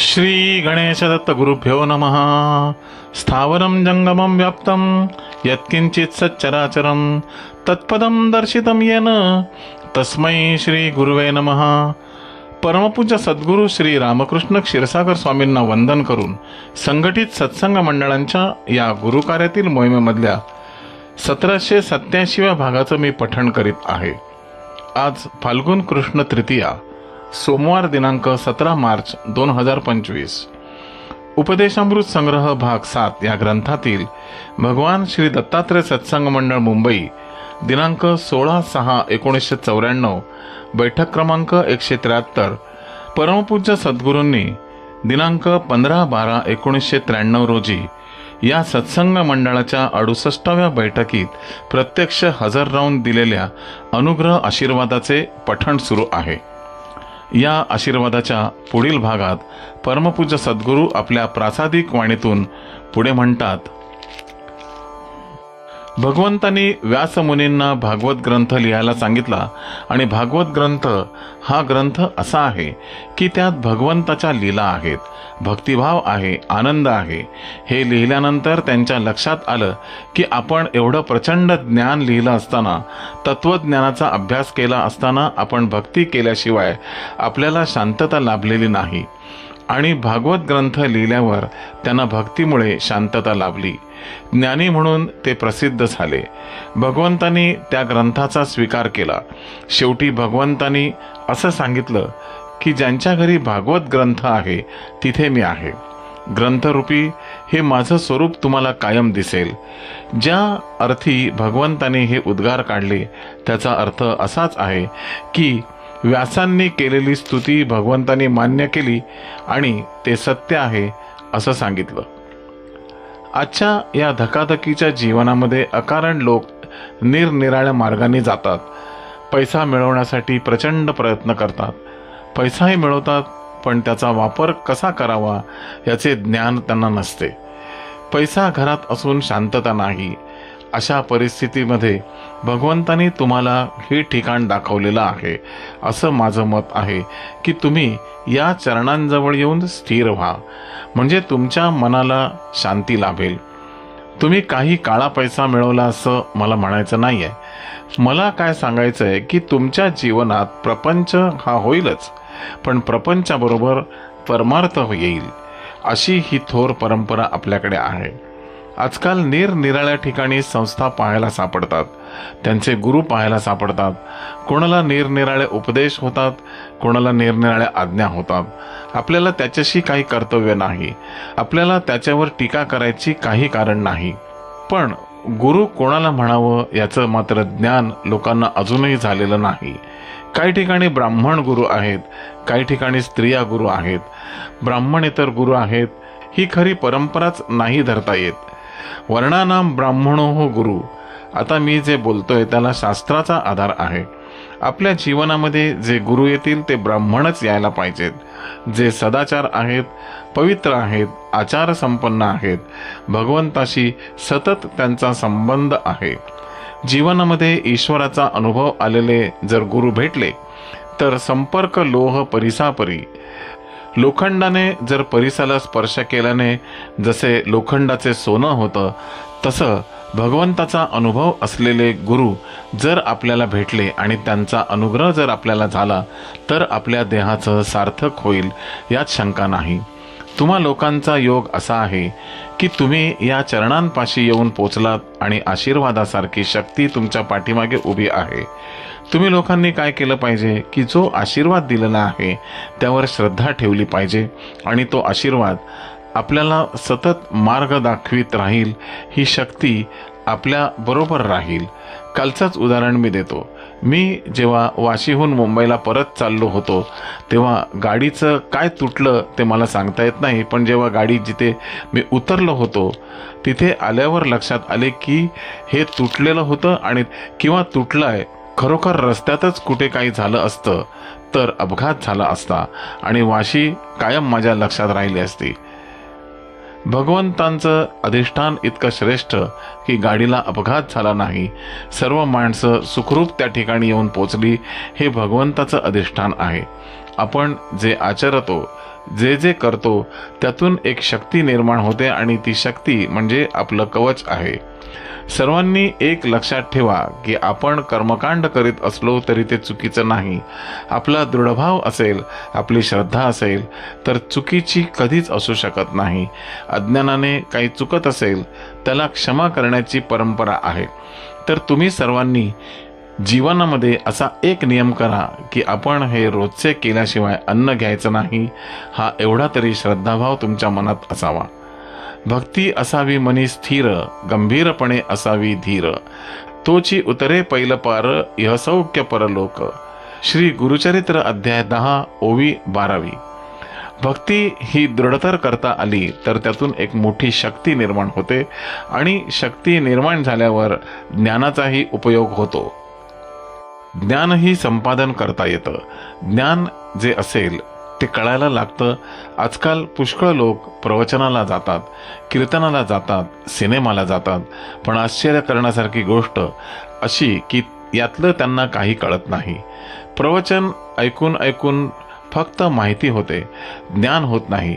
श्री गणेशदत्त गुरुभ्यो नमः। स्थावरं जङ्गमं व्याप्तं यत्किञ्चित् सच्चराचरं तत्पदं दर्शितं येन। तस्मै श्री गुरुवे नमः। परमपूज्य सद्गुरू श्री रामकृष्ण क्षीरसागर स्वामींना वंदन करून संघटित सत्संग मंडळांच्या या गुरुकार्यातील मोहिमेमधल्या सतराशे सत्याऐंशीव्या भागाचं मी पठण करीत आहे. आज फाल्गुन कृष्ण तृतीया. सोमवार दिनांक सतरा मार्च दोन हजार पंचवीस. उपदेशामृत संग्रह भाग सात या ग्रंथातील भगवान श्री दत्तात्रय सत्संग मंडळ मुंबई दिनांक सोळा सहा एकोणीसशे चौऱ्याण्णव बैठक क्रमांक एकशे त्र्याहत्तर परमपूज्य सद्गुरूंनी दिनांक पंधरा बारा एकोणीसशे त्र्याण्णव रोजी या सत्संग मंडळाच्या अडुसष्टाव्या बैठकीत प्रत्यक्ष हजर राहून दिलेल्या अनुग्रह आशीर्वादाचे पठण सुरू आहे. या आशीर्वादाच्या पुढील भागात परमपूज्य सद्गुरू आपल्या प्रासादिक वाणीतून पुढे म्हणतात भगवंतांनी व्यासमुनींना भागवत ग्रंथ लिहायला सांगितला. आणि भागवत ग्रंथ हा ग्रंथ असा आहे की त्यात भगवंताच्या लीला आहेत. भक्तिभाव आहे आनंद आहे. हे लिहिल्यानंतर त्यांच्या लक्षात आलं की आपण एवढं प्रचंड ज्ञान लिहिलं असताना तत्वज्ञानाचा अभ्यास केला असताना आपण भक्ती केल्याशिवाय आपल्याला शांतता लाभलेली नाही. आणि भागवत ग्रंथ लिहिल्यावर त्यांना भक्तीमुळे शांतता लाभली. ज्ञानी म्हणून ते प्रसिद्ध झाले. भगवंतांनी त्या ग्रंथाचा स्वीकार केला. शेवटी भगवंतांनी असं सांगितलं की ज्यांच्या घरी भागवत ग्रंथ आहे तिथे मी आहे. ग्रंथरूपी हे माझं स्वरूप तुम्हाला कायम दिसेल. ज्या अर्थी भगवंताने हे उद्गार काढले त्याचा अर्थ असाच आहे की व्यासांनी केलेली स्तुती भगवंतानी मान्य केली आणि ते सत्य आहे असं सांगितलं. आजच्या या धकाधकीच्या जीवनामध्ये अकारण लोक निरनिराळ्या मार्गाने जातात. पैसा मिळवण्यासाठी प्रचंड प्रयत्न करतात. पैसाही मिळवतात पण त्याचा वापर कसा करावा याचे ज्ञान त्यांना नसते. पैसा घरात असून शांतता नाही. अशा परिस्थितीमध्ये भगवंतानी तुम्हाला हे ठिकाण दाखवलेलं आहे. असं माझं मत आहे की तुम्ही या चरणांजवळ येऊन स्थिर व्हा. म्हणजे तुमच्या मनाला शांती लाभेल. तुम्ही काही काळा पैसा मिळवला असं मला म्हणायचं नाही आहे मला काय सांगायचं आहे की तुमच्या जीवनात प्रपंच हा होईलच. पण प्रपंचाबरोबर परमार्थ येईल. अशी ही थोर परंपरा आपल्याकडे आहे. आजकाल निरनिराळ्या ठिकाणी संस्था पाहायला सापडतात. त्यांचे गुरु पाहायला सापडतात. कोणाला निरनिराळे उपदेश होतात कोणाला निरनिराळ्या आज्ञा होतात. आपल्याला त्याच्याशी काही कर्तव्य नाही. आपल्याला त्याच्यावर टीका करायची काही कारण नाही. पण गुरु कोणाला म्हणावं याचं मात्र ज्ञान लोकांना अजूनही झालेलं नाही. काही ठिकाणी ब्राह्मण गुरु आहेत काही ठिकाणी स्त्रिया गुरु आहेत. ब्राह्मणेतर गुरु आहेत. ही खरी परंपराच नाही धरता येत. वर्णानाम ब्राह्मणो हो गुरु. आता मी जे बोलतोय त्याला शास्त्राचा आधार आहे. आपल्या जीवनामध्ये जे गुरु येतील ते ब्राह्मणच यायला पाहिजेत. जे सदाचार आहेत पवित्र आहेत आचार संपन्न आहेत भगवंताशी सतत त्यांचा संबंध आहे. जीवनामध्ये ईश्वराचा अनुभव आलेले जर गुरु भेटले तर संपर्क लोह परिसापरी लोखंडाने जर परिसाला स्पर्श केल्याने जसे लोखंडाचे सोनं होतं तसं भगवंताचा अनुभव असलेले गुरु जर आपल्याला भेटले आणि त्यांचा अनुग्रह जर आपल्याला झाला तर आपल्या देहाचं सार्थक होईल यात शंका नाही. तुम्हा लोकांचा योग असा आहे की तुम्ही या चरणांपाशी येऊन पोचलात आणि आशीर्वादासारखी शक्ती तुमच्या पाठीमागे उभी आहे. तुम्ही लोकांनी काय केलं पाहिजे की जो आशीर्वाद दिलेला आहे त्यावर श्रद्धा ठेवली पाहिजे आणि तो आशीर्वाद आपल्याला सतत मार्ग दाखवित राहील ही शक्ती आपल्या बरोबर राहील. कालचंच उदाहरण मी देतो. मी जेव्हा वाशीहून मुंबईला परत चाललो होतो तेव्हा गाडीचं काय तुटलं ते मला सांगता येत नाही पण जेव्हा गाडी जिथे मी उतरलो होतो तिथे आल्यावर लक्षात आले की हे तुटलेलं होतं आणि किंवा तुटलं आहे खरोखर रस्त्यातच कुठे काही झालं असतं तर अपघात झाला असता आणि वाशी कायम माझ्या लक्षात राहिली असती. भगवंतांचं अधिष्ठान इतकं श्रेष्ठ की गाडीला अपघात झाला नाही. सर्व माणसं सुखरूप त्या ठिकाणी येऊन पोचली हे भगवंताचं अधिष्ठान आहे. आपण जे आचरतो जे जे करतो त्यातून एक शक्ती निर्माण होते आणि ती शक्ती म्हणजे आपलं कवच आहे. सर्वांनी एक लक्षात ठेवा की आपण कर्मकांड करीत असलो तरी ते चुकीचं नाही. आपला दृढभाव असेल आपली श्रद्धा असेल तर चुकीची कधीच असू शकत नाही. अज्ञानाने काही चुकत असेल त्याला क्षमा करण्याची परंपरा आहे. तर तुम्ही सर्वांनी जीवनामध्ये असा एक नियम करा की आपण हे रोजचे केल्याशिवाय अन्न घ्यायचं नाही हा एवढा तरी श्रद्धाभाव तुमच्या मनात असावा. भक्ती असावी मनी स्थिर गंभीरपणे असावी धीर. तोची उतरे पैल पार यह परलोक. श्री गुरुचरित्र अध्याय दहा ओवी बारावी. भक्ती ही दृढतर करता आली तर त्यातून एक मोठी शक्ती निर्माण होते आणि शक्ती निर्माण झाल्यावर ज्ञानाचाही उपयोग होतो. ज्ञानही संपादन करता येतं. ज्ञान जे असेल ते कळायला लागतं. आजकाल पुष्कळ लोक प्रवचनाला जातात कीर्तनाला जातात सिनेमाला जातात. पण आश्चर्य करण्यासारखी गोष्ट अशी की यातलं त्यांना काही कळत नाही. प्रवचन ऐकून ऐकून फक्त माहिती होते ज्ञान होत नाही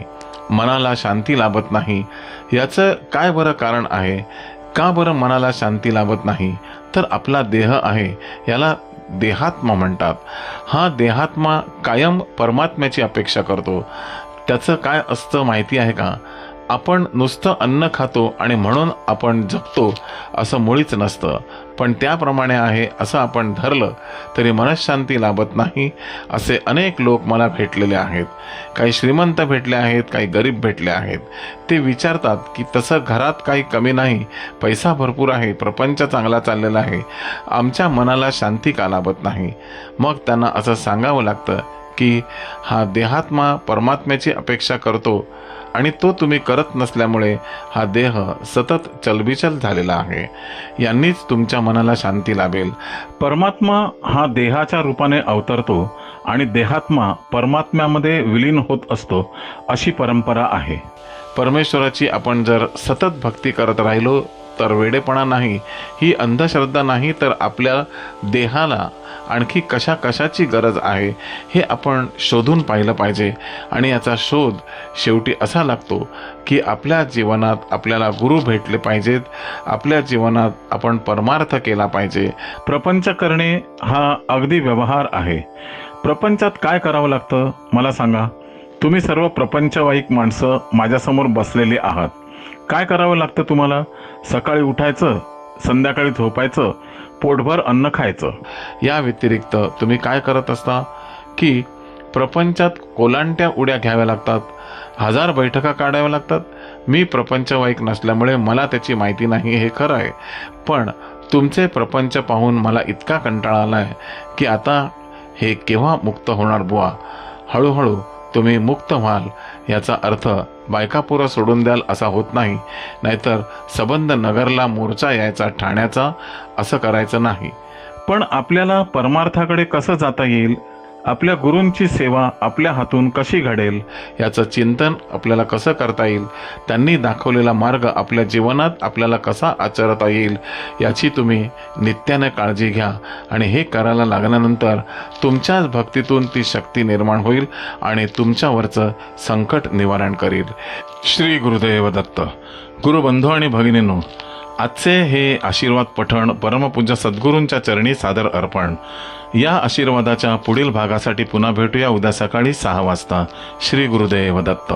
मनाला शांती लाभत नाही. याचं काय बरं कारण आहे? का बरं मनाला शांती लाभत नाही? तर आपला देह आहे याला देहात्मा म्हणतात. हा देहात्मा कायम परमात्म्याची अपेक्षा करतो. त्याचं काय असतं माहिती आहे का? आपण नुसतं अन्न खातो आणि म्हणून आपण जगतो असं मुळीच नसतं. पण त्याप्रमाणे आहे असं आपण धरलं तरी मनशांती लाभत नाही असे अनेक लोक मला भेटलेले आहेत. काही श्रीमंत भेटले आहेत काही गरीब भेटले आहेत. ते विचारतात की तसं घरात काही कमी नाही पैसा भरपूर आहे प्रपंच चांगला चाललेला आहे. आमच्या मनाला शांती का लाभत नाही? मग त्यांना असं सांगावं लागतं की हा देहात्मा परमात्म्याची अपेक्षा करतो आणि तो तुम्ही करत नसल्यामुळे हा देह सतत चलबिचल झालेला आहे. यांनीच तुमच्या मनाला शांती लाभेल. परमात्मा हा देहाच्या रूपाने अवतरतो आणि देहात्मा परमात्म्यामध्ये विलीन होत असतो अशी परंपरा आहे. परमेश्वराची आपण जर सतत भक्ती करत राहिलो तर वेडेपणा नाही ही अंधश्रद्धा नाही तर आपल्या देहाला आणखी कशा कशाची गरज आहे हे आपण शोधून पाहिलं पाहिजे. आणि याचा शोध शेवटी असा लागतो की आपल्या जीवनात आपल्याला गुरु भेटले पाहिजेत आपल्या जीवनात आपण परमार्थ केला पाहिजे. प्रपंच करणे हा अगदी व्यवहार आहे. प्रपंचात काय करावं लागतं? मला सांगा. तुम्ही सर्व प्रपंचवाईक माणसं माझ्यासमोर बसलेली आहात. काय करावं लागतं तुम्हाला? सकाळी उठायचं संध्याकाळी झोपायचं पोटभर अन्न खायचं. या व्यतिरिक्त तुम्ही काय करत असता? की प्रपंचात कोलांट्या उड्या घ्याव्या लागतात. हजार बैठका काढाव्या लागतात. मी प्रपंचवाईक नसल्यामुळे मला त्याची माहिती नाही हे खरं आहे. पण तुमचे प्रपंच पाहून मला इतका कंटाळा आला आहे की आता हे केव्हा मुक्त होणार बुवा? हळूहळू तुम्ही मुक्त व्हाल. याचा अर्थ बायकापुरं सोडून द्याल असा होत नाही नाहीतर सबंध नगरला मोर्चा यायचा ठाण्याचा असं करायचं नाही. पण आपल्याला परमार्थाकडे कसं जाता येईल? आपल्या गुरूंची सेवा आपल्या हातून कशी घडेल याचं चिंतन आपल्याला कसं करता येईल? त्यांनी दाखवलेला मार्ग आपल्या जीवनात आपल्याला कसा आचरता येईल? याची तुम्ही नित्याने काळजी घ्या. आणि हे करायला लागल्यानंतर तुमच्याच भक्तीतून ती शक्ती निर्माण होईल आणि तुमच्यावरचं संकट निवारण करील. श्री गुरुदेव दत्त. गुरुबंधू आणि भगिनींनो आजचे हे आशीर्वाद पठण परमपूज्य सद्गुरूंच्या चरणी सादर अर्पण. या आशीर्वादाच्या पुढील भागासाठी पुन्हा भेटूया उद्या सकाळी सहा वाजता. श्री गुरुदेव दत्त.